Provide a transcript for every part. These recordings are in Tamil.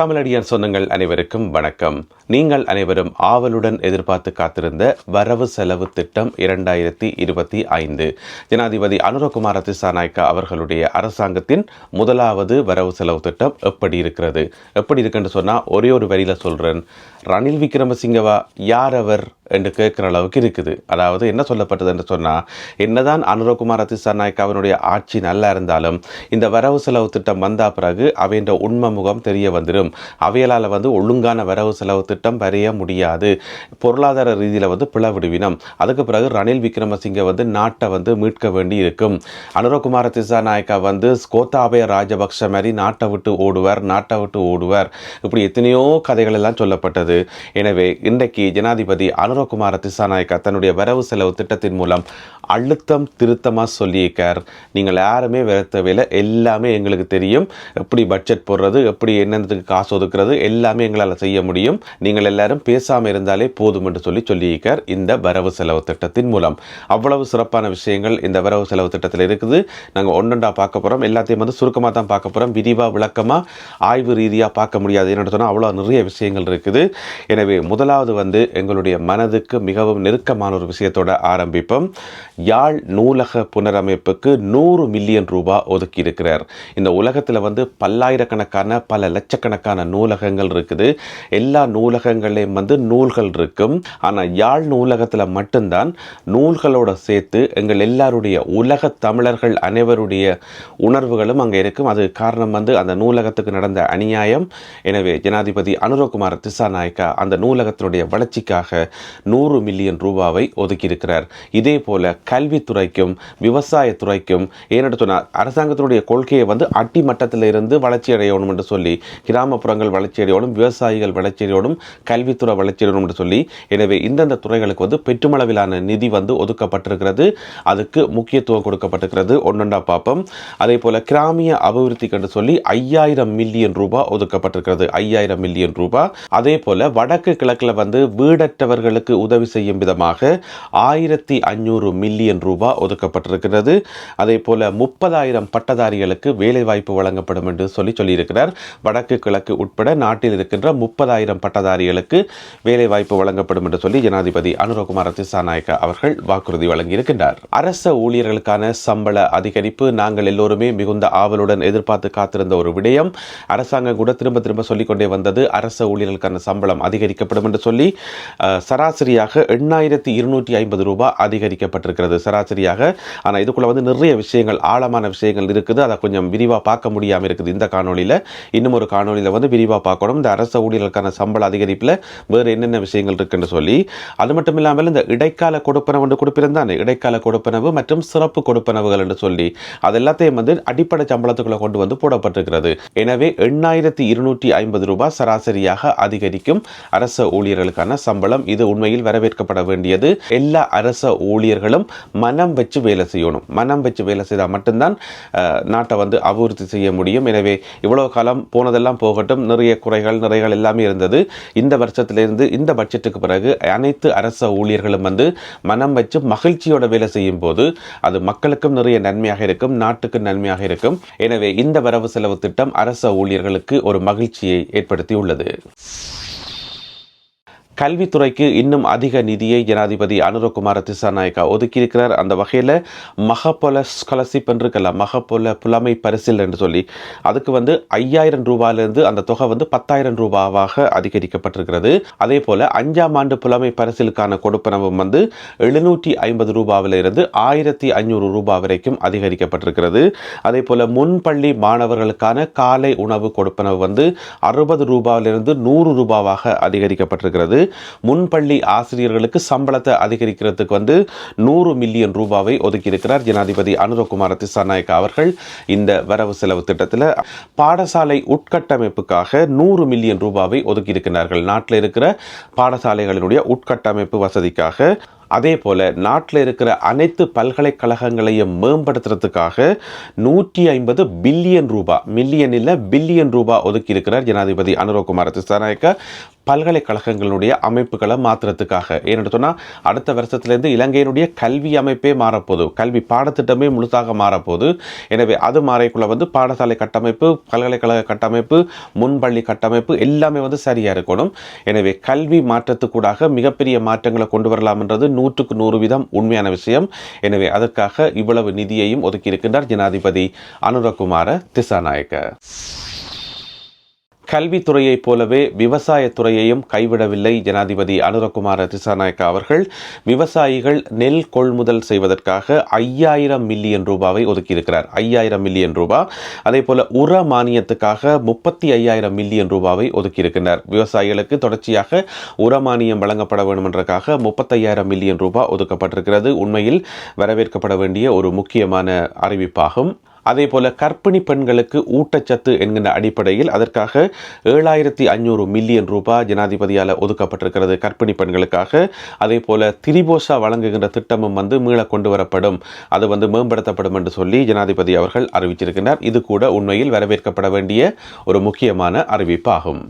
தமிழடியார் சொந்தங்கள் அனைவருக்கும் வணக்கம். நீங்கள் அனைவரும் ஆவலுடன் எதிர்பார்த்து காத்திருந்த வரவு செலவு திட்டம் இரண்டாயிரத்தி இருபத்தி ஐந்து. ஜனாதிபதி அனுரகுமார திசாநாயக்கா அவர்களுடைய அரசாங்கத்தின் முதலாவது வரவு செலவு திட்டம் எப்படி இருக்கிறது? எப்படி இருக்குன்னு சொன்னால் ஒரே ஒரு வரியில் சொல்கிறேன் ரணில் விக்ரமசிங்கவா யார் அவர் என்று கேட்குற அளவுக்கு இருக்குது. அதாவது என்ன சொல்லப்பட்டது என்று சொன்னால் என்னதான் அனுரகுமார் திசாநாயக்கா அவனுடைய ஆட்சி நல்லா இருந்தாலும் இந்த வரவு செலவு திட்டம் வந்த பிறகு அவையின் உண்மை முகம் தெரிய வந்துடும் அவையலால் வந்து ஒழுங்கான வரவு செலவு திட்டம் வரைய முடியாது. பொருளாதார ரீதியில் வந்து பிளவிடுவினம். அதுக்கு பிறகு ரணில் விக்ரமசிங்க வந்து நாட்டை வந்து மீட்க வேண்டி இருக்கும் அனுரகுமார திசாநாயக்கா வந்து கோத்தாபய ராஜபக்ஷ மாதிரி நாட்டை விட்டு ஓடுவார் நாட்டை விட்டு ஓடுவார். இப்படி எத்தனையோ கதைகள் எல்லாம் சொல்லப்பட்டது. எனவே இன்றைக்கு ஜனாதிபதி அனுரகுமார திசாநாயக்கா தன்னுடைய வரவு செலவு திட்டத்தின் மூலம் அழுத்தம் திருத்தமாக சொல்லியிருக்கார். நீங்கள் யாருமே வேற தேவையில்லை எல்லாமே எங்களுக்கு தெரியும். எப்படி பட்ஜெட் போடுறது எப்படி என்னென்னு காசு ஒதுக்குறது எல்லாமே எங்களால் செய்ய முடியும். நீங்கள் எல்லாரும் பேசாமல் இருந்தாலே போதும் என்று சொல்லி சொல்லியிருக்கார் இந்த வரவு செலவு திட்டத்தின் மூலம். அவ்வளவு சிறப்பான விஷயங்கள் இந்த வரவு செலவு திட்டத்தில் இருக்குது. நாங்கள் ஒன்றொன்றா பார்க்க போகிறோம் எல்லாத்தையும் வந்து சுருக்கமாக தான் பார்க்க போகிறோம் விரிவாக விளக்கமாக ஆய்வு ரீதியாக பார்க்க முடியாது. என்னென்னு சொன்னால் அவ்வளோ நிறைய விஷயங்கள் இருக்குது. எனவே முதலாவது வந்து எங்களுடைய மனதுக்கு மிகவும் நெருக்கமான ஒரு விஷயத்தோட ஆரம்பிப்போம். யாழ் நூலக புனரமைப்புக்கு நூறு மில்லியன் ரூபாய் ஒதுக்கி இருக்கிறார் இந்த உலகத்தில் வந்து பல்லாயிரக்கணக்கான பல லட்சக்கணக்கான நூலகங்கள் இருக்குது. எல்லா நூலகங்களையும் வந்து நூல்கள் இருக்கும். ஆனால் யாழ் நூலகத்தில் மட்டும்தான் நூல்களோட சேர்த்து எங்கள் எல்லாருடைய உலக தமிழர்கள் அனைவருடைய உணர்வுகளும் அங்கே இருக்கும். அது காரணம் வந்து அந்த நூலகத்துக்கு நடந்த அநியாயம். எனவே ஜனாதிபதி அனுரகுமார் திசாநாயக்கா அந்த நூலகத்தினுடைய வளர்ச்சிக்காக நூறு மில்லியன் ரூபாவை ஒதுக்கியிருக்கிறார். இதே போல கல்வித்துறைக்கும் விவசாயத்துறைக்கும் ஏனென்று சொன்னால் அரசாங்கத்தினுடைய கொள்கையை வந்து அடிமட்டத்தில் இருந்து வளர்ச்சி அடையணும் என்று சொல்லி கிராமப்புறங்கள் வளர்ச்சி அடையணும் விவசாயிகள் வளர்ச்சி அடையணும் கல்வித்துறை வளர்ச்சி அடையணும் என்று சொல்லி எனவே இந்தந்த துறைகளுக்கு வந்து பெற்றுமளவிலான நிதி வந்து ஒதுக்கப்பட்டிருக்கிறது. அதுக்கு முக்கியத்துவம் கொடுக்கப்பட்டிருக்கிறது. ஒன்றொன்றா பார்ப்போம் அதே போல கிராமிய அபிவிருத்திக்கு என்று சொல்லி ஐயாயிரம் மில்லியன் ரூபாய் ஒதுக்கப்பட்டிருக்கிறது. ஐயாயிரம் மில்லியன் ரூபாய் அதே போல வடக்கு கிழக்கில் வந்து வீடற்றவர்களுக்கு உதவி செய்யும் விதமாக ஆயிரத்தி அஞ்சூறு மில்லியன் ரூபாய் ஒதுக்கப்பட்டிருக்கிறது. அதே போல முப்பதாயிரம் பட்டதாரிகளுக்கு வேலைவாய்ப்பு வழங்கப்படும் என்று சொல்லி சொல்லியிருக்கிறார். வடக்கு கிழக்கு உட்பட நாட்டில் இருக்கின்ற முப்பதாயிரம் பட்டதாரிகளுக்கு வேலைவாய்ப்பு வழங்கப்படும் என்று சொல்லி ஜனாதிபதி அனுரகுமார திசாநாயக்கா அவர்கள் வாக்குறுதி வழங்கியிருக்கின்றார். அரச ஊழியர்களுக்கான சம்பள அதிகரிப்பு நாங்கள் எல்லோருமே மிகுந்த ஆவலுடன் எதிர்பார்த்து காத்திருந்த ஒரு விடயம். அரசாங்கம் கூட திரும்ப திரும்ப சொல்லிக்கொண்டே வந்தது. அரச ஊழியர்களுக்கான சம்பளம் அதிகரிக்கப்படும் என்று சொல்லி சராசரியாக எண்ணாயிரத்தி இருநூற்றி ஐம்பது ரூபாய் அதிகரிக்கப்பட்டிருக்கிறது. சராசரியாக ஆனால் இதுக்குள்ள வந்து நிறைய விஷயங்கள் ஆழமான விஷயங்கள் இருக்குது. அதை கொஞ்சம் விரிவாக பார்க்க முடியாமல் இருக்குது இந்த காணொளியில். இன்னும் ஒரு காணொலியில் வந்து விரிவாக பார்க்கணும். இந்த அரசு ஊழியர்களுக்கான சம்பள அதிகரிப்பில் வேறு என்னென்ன விஷயங்கள் இருக்குன்னு சொல்லி. அது மட்டும் இல்லாமல் இந்த இடைக்கால கொடுப்பனவு என்று கொடுப்பிருந்தான் இடைக்கால கொடுப்பனவு மற்றும் சிறப்பு கொடுப்பனவுகள் என்று சொல்லி அது எல்லாத்தையும் வந்து அடிப்படை சம்பளத்துக்குள்ள கொண்டு வந்து போடப்பட்டிருக்கிறது. எனவே எண்ணாயிரத்தி இருநூற்றி ஐம்பது ரூபாய் சராசரியாக அதிகரிக்கும் அரச ஊழியர்களுக்கான சம்பளம் இது உண்மையில் வரவேற்கப்பட வேண்டியது. எல்லா அரச ஊழியர்களும் மனம் வச்சு வேலை செய்யணும். மனம் வச்சு வேலை செய்தால் மட்டும்தான் நாட்டை வந்து அபிவிருத்தி செய்ய முடியும். எனவே இவ்வளோ காலம் போனதெல்லாம் போகட்டும். நிறைய குறைகள் நிறைகள் எல்லாமே இருந்தது. இந்த வருஷத்திலிருந்து இந்த பட்ஜெட்டுக்கு பிறகு அனைத்து அரச ஊழியர்களும் வந்து மனம் வச்சு மகிழ்ச்சியோட வேலை செய்யும் போது அது மக்களுக்கும் நிறைய நன்மையாக இருக்கும் நாட்டுக்கு நன்மையாக இருக்கும். எனவே இந்த வரவு செலவு திட்டம் அரச ஊழியர்களுக்கு ஒரு மகிழ்ச்சியை ஏற்படுத்தியுள்ளது. கல்வித்துறைக்கு இன்னும் அதிக நிதியை ஜனாதிபதி அனுரகுமார திசாநாயக்கா ஒதுக்கியிருக்கிறார். அந்த வகையில் மகப்பொல ஸ்காலர்ஷிப் என்று இருக்கலாம் மகப்பொல புலமை பரிசில் என்று சொல்லி அதுக்கு வந்து ஐயாயிரம் ரூபாயிலிருந்து அந்த தொகை வந்து பத்தாயிரம் ரூபாவாக அதிகரிக்கப்பட்டிருக்கிறது. அதே போல் அஞ்சாம் ஆண்டு புலமை பரிசிலுக்கான கொடுப்பனவும் வந்து எழுநூற்றி ஐம்பது ரூபாவிலிருந்து ஆயிரத்தி ஐநூறு ரூபாய் வரைக்கும் அதிகரிக்கப்பட்டிருக்கிறது. அதே போல் முன்பள்ளி மாணவர்களுக்கான காலை உணவு கொடுப்பனவு வந்து அறுபது ரூபாயிலிருந்து நூறு ரூபாவாக அதிகரிக்கப்பட்டிருக்கிறது. முன்பள்ளி ஆசிரியர்களுக்கு சம்பளத்தை அதிகரிக்கிறதுக்கு வந்து நூறு மில்லியன் ரூபாவை ஒதுக்கியிருக்கிறார் ஜனாதிபதி அனுரகுமார திசாநாயக்கா அவர்கள் இந்த வரவு செலவு திட்டத்தில். பாடசாலை உட்கட்டமைப்புக்காக நூறு மில்லியன் ரூபாவை ஒதுக்கியிருக்கிறார்கள். நாட்டில் இருக்கிற பாடசாலைகளினுடைய உட்கட்டமைப்பு வசதிக்காக அதே போல் நாட்டில் இருக்கிற அனைத்து பல்கலைக்கழகங்களையும் மேம்படுத்துறதுக்காக நூற்றி ஐம்பது பில்லியன் ரூபாய் மில்லியன் இல்லை பில்லியன் ரூபாய் ஒதுக்கி இருக்கிறார் ஜனாதிபதி அனுரகுமார் திசாநாயக்க பல்கலைக்கழகங்களுடைய அமைப்புகளை மாற்றுறதுக்காக ஏன்னு சொன்னால் அடுத்த வருஷத்துலேருந்து இலங்கையினுடைய கல்வி அமைப்பே மாறப்போகுது. கல்வி பாடத்திட்டமே முழுசாக மாறப்போகுது. எனவே அது மாறைக்குள்ளே வந்து பாடசாலை கட்டமைப்பு பல்கலைக்கழக கட்டமைப்பு முன்பள்ளி கட்டமைப்பு எல்லாமே வந்து சரியாக இருக்கணும். எனவே கல்வி மாற்றத்துக்கூடாக மிகப்பெரிய மாற்றங்களை கொண்டு வரலாம்ன்றது நூற்றுக்கு நூறு வீதம் உண்மையான விஷயம். எனவே அதற்காக இவ்வளவு நிதியையும் ஒதுக்கியிருக்கின்றார் ஜனாதிபதி அனுரகுமார திசாநாயக்க. கல்வித்துறையைப் போலவே விவசாயத்துறையையும் கைவிடவில்லை ஜனாதிபதி அனுரகுமார திசாநாயக்கா அவர்கள். விவசாயிகள் நெல் கொள்முதல் செய்வதற்காக ஐயாயிரம் மில்லியன் ரூபாவை ஒதுக்கியிருக்கிறார். ஐயாயிரம் மில்லியன் ரூபாய் அதே போல உர மானியத்துக்காக முப்பத்தி ஐயாயிரம் மில்லியன் ரூபாவை ஒதுக்கியிருக்கிறார். விவசாயிகளுக்கு தொடர்ச்சியாக உர மானியம் வழங்கப்பட வேண்டுமென்றக்காக முப்பத்தையாயிரம் மில்லியன் ரூபாய் ஒதுக்கப்பட்டிருக்கிறது. உண்மையில் வரவேற்கப்பட வேண்டிய ஒரு முக்கியமான அறிவிப்பாகும். அதே போல கர்ப்பிணி பெண்களுக்கு ஊட்டச்சத்து என்கின்ற அடிப்படையில் அதற்காக ஏழாயிரத்தி ஐநூறு மில்லியன் ரூபாய் ஜனாதிபதியால் ஒதுக்கப்பட்டிருக்கிறது கர்ப்பிணி பெண்களுக்காக. அதே போல திரிபோசா வழங்குகின்ற திட்டமும் வந்து மீள கொண்டு வரப்படும் அது வந்து மேம்படுத்தப்படும் என்று சொல்லி ஜனாதிபதி அவர்கள் அறிவிச்சிருக்கிறார் இது கூட உண்மையில் வரவேற்கப்பட வேண்டிய ஒரு முக்கியமான அறிவிப்பாகும்.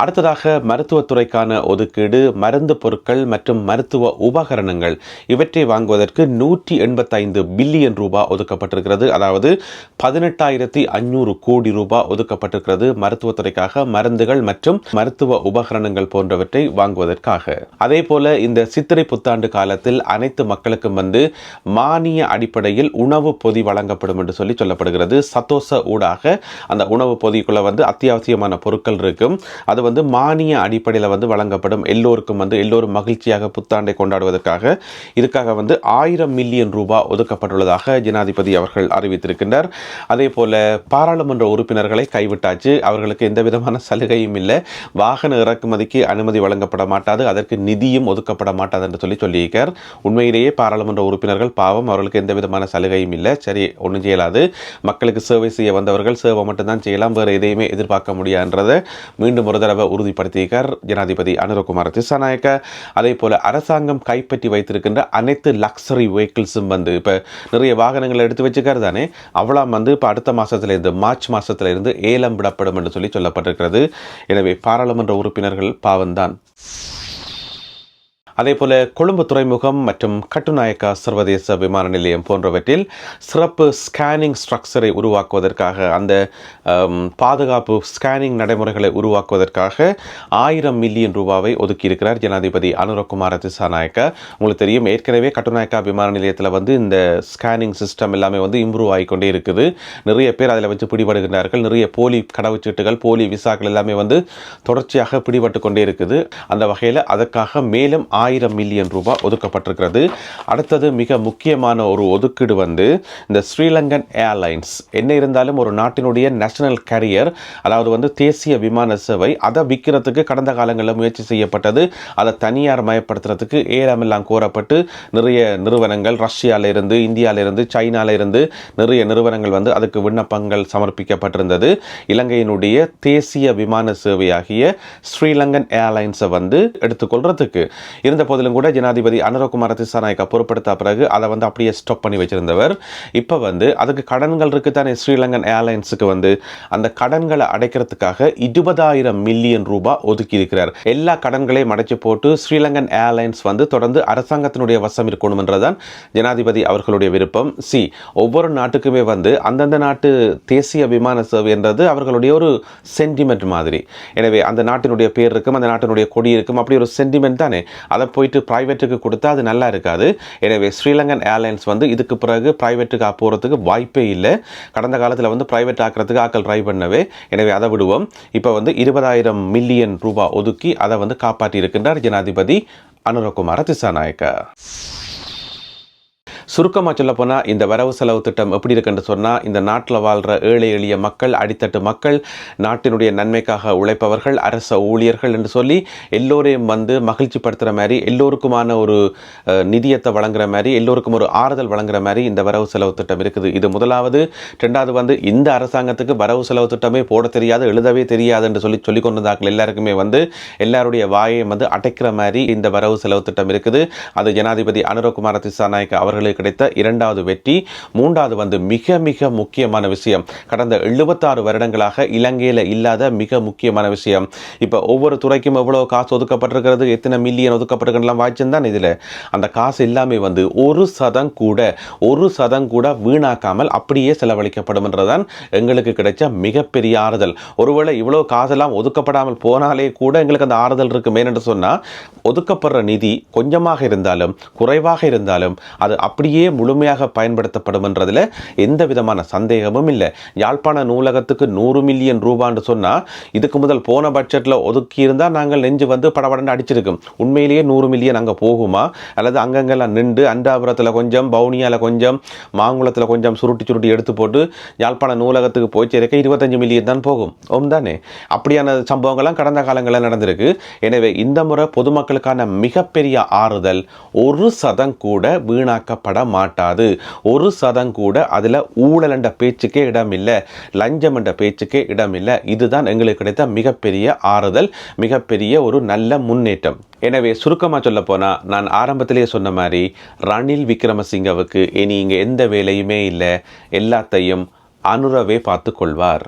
அடுத்ததாக மருத்துவத்துறைக்கான ஒதுக்கீடு மருந்து பொருட்கள் மற்றும் மருத்துவ உபகரணங்கள். இவற்றை வாங்குவதற்கு நூற்றி எண்பத்தைந்து பில்லியன் ரூபாய் ஒதுக்கப்பட்டிருக்கிறது. அதாவது பதினெட்டாயிரத்தி ஐநூறு கோடி ரூபாய் ஒதுக்கப்பட்டிருக்கிறது மருத்துவத்துறைக்காக. மருந்துகள் மற்றும் மருத்துவ உபகரணங்கள் போன்றவற்றை வாங்குவதற்காக. அதே போல இந்த சித்திரை புத்தாண்டு காலத்தில் அனைத்து மக்களுக்கும் வந்து மானிய அடிப்படையில் உணவு பொதி வழங்கப்படும் என்று சொல்லி சொல்லப்படுகிறது. சத்தோச ஊடாக அந்த உணவு பொதிக்குள்ள வந்து அத்தியாவசியமான பொருட்கள் இருக்கும். அது வந்து மானிய அடிப்படையில் வந்து வழங்கப்படும். எல்லோருக்கும் வந்து எல்லோரும் மகிழ்ச்சியாக புத்தாண்டை கொண்டாடுவதற்காக இதுக்காக வந்து ஆயிரம் மில்லியன் ரூபாய் ஒதுக்கப்பட்டுள்ளதாக ஜனாதிபதி அவர்கள் அறிவித்திருக்கின்றார். அதே போல் பாராளுமன்ற உறுப்பினர்களை கைவிட்டாச்சு. அவர்களுக்கு எந்த விதமான சலுகையும் இல்லை. வாகன இறக்குமதிக்கு அனுமதி வழங்கப்பட மாட்டாது. அதற்கு நிதியும் ஒதுக்கப்பட மாட்டாது என்று சொல்லி சொல்லியிருக்கார். உண்மையிலேயே பாராளுமன்ற உறுப்பினர்கள் பாவம். அவர்களுக்கு எந்த விதமான சலுகையும் இல்லை. சரி ஒன்றும் செய்யலாது. மக்களுக்கு சேவை செய்ய வந்தவர்கள் சேவை மட்டும்தான் செய்யலாம். வேறு எதையுமே எதிர்பார்க்க முடியாதுன்றதை மீண்டும் ஒரு தடவை உறுதிப்படுத்தியிருக்கார் ஜனாதிபதி அனுரகுமார் திசாநாயக்க. அதே போல அரசாங்கம் கைப்பற்றி வைத்திருக்கின்ற அனைத்து லக்ஸரி வெஹிக்கிள்ஸும் வந்து இப்போ நிறைய வாகனங்களை எடுத்து வச்சுக்காரு தானே. அவ்வளோ வந்து இப்போ அடுத்த மாதத்துலேருந்து மார்ச் மாசத்துல இருந்து ஏலம் விடப்படும் என்று சொல்லி சொல்லப்பட்டிருக்கிறது. எனவே பாராளுமன்ற உறுப்பினர்கள் பாவம்தான். அதேபோல கொழும்பு துறைமுகம் மற்றும் கட்டுநாயக்கா சர்வதேச விமான நிலையம் போன்றவற்றில் சிறப்பு ஸ்கேனிங் ஸ்ட்ரக்சரை உருவாக்குவதற்காக அந்த பாதுகாப்பு ஸ்கேனிங் நடைமுறைகளை உருவாக்குவதற்காக ஆயிரம் மில்லியன் ரூபாவை ஒதுக்கியிருக்கிறார் ஜனாதிபதி அனுரகுமார திசாநாயக்கா. உங்களுக்கு தெரியும் ஏற்கனவே கட்டுநாயக்கா விமான நிலையத்தில் வந்து இந்த ஸ்கேனிங் சிஸ்டம் எல்லாமே வந்து இம்ப்ரூவ் ஆகிக்கொண்டே இருக்குது. நிறைய பேர் அதில் வச்சு பிடிபடுகின்றார்கள். நிறைய போலி கடவுச்சீட்டுகள் போலி விசாக்கள் எல்லாமே வந்து தொடர்ச்சியாக பிடிபட்டு கொண்டே இருக்குது. அந்த வகையில் அதற்காக மேலும் ஆயிரம் ஆயிரம் மில்லியன் ரூபாய் ஒதுக்கப்பட்டிருக்கிறது. அடுத்தது மிக முக்கியமான ஒரு ஒதுக்கீடு வந்து இந்த ஸ்ரீலங்கன் ஏர்லைன்ஸ். என்ன இருந்தாலும் ஒரு நாட்டினுடைய நேஷனல் கேரியர் அதாவது வந்து தேசிய விமான சேவை அதை விற்கிறதுக்கு கடந்த காலங்களில் முயற்சி செய்யப்பட்டது. அதை தனியார் மயப்படுத்துறதுக்கு ஏலமெல்லாம் கோரப்பட்டு நிறைய நிறுவனங்கள் ரஷ்யால இருந்து சைனாவிலிருந்து நிறைய நிறுவனங்கள் வந்து அதுக்கு விண்ணப்பங்கள் சமர்ப்பிக்கப்பட்டிருந்தது. இலங்கையினுடைய தேசிய விமான சேவையாகிய ஸ்ரீலங்கன் ஏர்லைன்ஸை வந்து எடுத்துக்கொள்றதுக்கு. இருந்த போதிலும் கூட ஜனாதிபதி அனுரகுமார திசாநாயக்கா பொறுப்படுத்த பிறகு அதை வந்து அப்படியே ஸ்டாப் பண்ணி வச்சிருந்தவர். இப்போ வந்து அதுக்கு கடன்கள் இருக்கு தானே ஸ்ரீலங்கன் ஏர்லைன்ஸுக்கு வந்து அந்த கடன்களை அடைக்கிறதுக்காக இருபதாயிரம் மில்லியன் ரூபாய் ஒதுக்கி இருக்கிறார் எல்லா கடன்களையும் அடைச்சு போட்டு ஸ்ரீலங்கன் ஏர்லைன்ஸ் வந்து தொடர்ந்து அரசாங்கத்தினுடைய வசம் இருக்கணும் என்றுதான் ஜனாதிபதி அவர்களுடைய விருப்பம். சி ஒவ்வொரு நாட்டுக்குமே வந்து அந்தந்த நாட்டு தேசிய விமான சேவை என்றது அவர்களுடைய ஒரு சென்டிமெண்ட் மாதிரி. எனவே அந்த நாட்டினுடைய பேர் இருக்கும் அந்த நாட்டினுடைய கொடி இருக்கும் அப்படி ஒரு சென்டிமெண்ட் தானே? அதை போயிட்டு ப்ரைவேட்டுக்கு கொடுத்தா அது நல்லா இருக்காது. எனவே ஸ்ரீலங்கன் ஏர்லைன்ஸ் வந்து இதுக்கு பிறகு ப்ரைவேட்டுக்கு போகிறதுக்கு வாய்ப்பே இல்லை. கடந்த காலத்தில் வந்து ப்ரைவேட் ஆக்கிறதுக்கு ஆக்கள் ட்ரை பண்ணவே. எனவே அதை விடுவோம். இப்போ வந்து இருபதாயிரம் மில்லியன் ரூபாய் ஒதுக்கி அதை வந்து காப்பாற்றி இருக்கின்றார் ஜனாதிபதி அனுரகுமார திசாநாயக்கா. சுருக்கமாக சொல்ல போனால் இந்த வரவு செலவு திட்டம் எப்படி இருக்குன்னு சொன்னால் இந்த நாட்டில் வாழ்கிற ஏழை எளிய மக்கள் அடித்தட்டு மக்கள் நாட்டினுடைய நன்மைக்காக உழைப்பவர்கள் அரச ஊழியர்கள் என்று சொல்லி எல்லோரையும் வந்து மகிழ்ச்சிப்படுத்துகிற மாதிரி எல்லோருக்குமான ஒரு நிதியத்தை வழங்குற மாதிரி எல்லோருக்கும் ஒரு ஆறுதல் வழங்குற மாதிரி இந்த வரவு செலவு திட்டம் இருக்குது. இது முதலாவது. ரெண்டாவது வந்து இந்த அரசாங்கத்துக்கு வரவு செலவு திட்டமே போட தெரியாது எழுதவே தெரியாது என்று சொல்லி சொல்லி கொண்டிருந்தார்கள் எல்லாருக்குமே வந்து எல்லாருடைய வாயை வந்து அடைக்கிற மாதிரி இந்த வரவு செலவு திட்டம் இருக்குது. அது ஜனாதிபதி அனுரகுமார திசாநாயக் அவர்களுக்கு கிடைத்த இரண்டாவது வெற்றி. மூன்றாவது வந்து மிக மிக முக்கியமான விஷயம். கடந்த எழுபத்தாறு வருடங்களாக இலங்கையில் இல்லாத மிக முக்கியமான விஷயம். இப்போ ஒவ்வொரு துறைக்கும் எவ்வளோ காசு ஒதுக்கப்பட்டிருக்கிறது எத்தனை மில்லியன் ஒதுக்கப்பட்டிருக்கலாம் வாய்ச்சிருந்தான் இதில் அந்த காசு எல்லாமே வந்து ஒரு சதம் கூட ஒரு சதம் கூட வீணாக்காமல் அப்படியே செலவழிக்கப்படும் என்றுதான் எங்களுக்கு கிடைச்ச மிகப்பெரிய ஆறுதல். ஒருவேளை இவ்வளோ காசெல்லாம் ஒதுக்கப்படாமல் போனாலே கூட எங்களுக்கு அந்த ஆறுதல் இருக்குமே என்று சொன்னால் ஒதுக்கப்படுற நிதி கொஞ்சமாக இருந்தாலும் குறைவாக இருந்தாலும் அது அப்படி அப்படியே முழுமையாக பயன்படுத்தப்படும் என்றதில் எந்த விதமான சந்தேகமும் இல்லை. யாழ்ப்பாண நூலகத்துக்கு நூறு மில்லியன் ரூபான்னு சொன்னால் இதுக்கு முதல் போன பட்ஜெட்டில் ஒதுக்கியிருந்தால் நாங்கள் நெஞ்சு வந்து படபடன்னு அடிச்சிருக்கும். உண்மையிலேயே நூறு மில்லியன் அங்கே போகுமா? அல்லது அங்கங்கெல்லாம் நின்று அண்டாபுரத்தில் கொஞ்சம் பவுனியாவில் கொஞ்சம் மாங்குளத்தில் கொஞ்சம் சுருட்டி சுருட்டி எடுத்து போட்டு யாழ்ப்பாண நூலகத்துக்கு போய் சேர்க்க இருபத்தஞ்சு மில்லியன் தான் போகும். ஓம் தானே? அப்படியான சம்பவங்கள்லாம் கடந்த காலங்களில் நடந்திருக்கு. எனவே இந்த முறை பொதுமக்களுக்கான மிகப்பெரிய ஆறுதல் ஒரு சதம் கூட வீணாக்கப்பட மாட்டாது. ஒரு சதம் கூட அதில் ஊழல் என்ற பேச்சுக்கே இடம் இல்லை லஞ்சம் என்ற பேச்சுக்கே இடம் இல்லை இதுதான் எங்களுக்கு கிடைத்த மிகப்பெரிய ஆறுதல் மிகப்பெரிய ஒரு நல்ல முன்னேற்றம். எனவே சுருக்கமாக சொல்ல போனால் நான் ஆரம்பத்திலேயே சொன்ன மாதிரி ரணில் விக்ரமசிங்கவுக்கு இனி இங்கே எந்த வேலையுமே இல்லை. எல்லாத்தையும் அனுரவே பார்த்து கொள்வார்.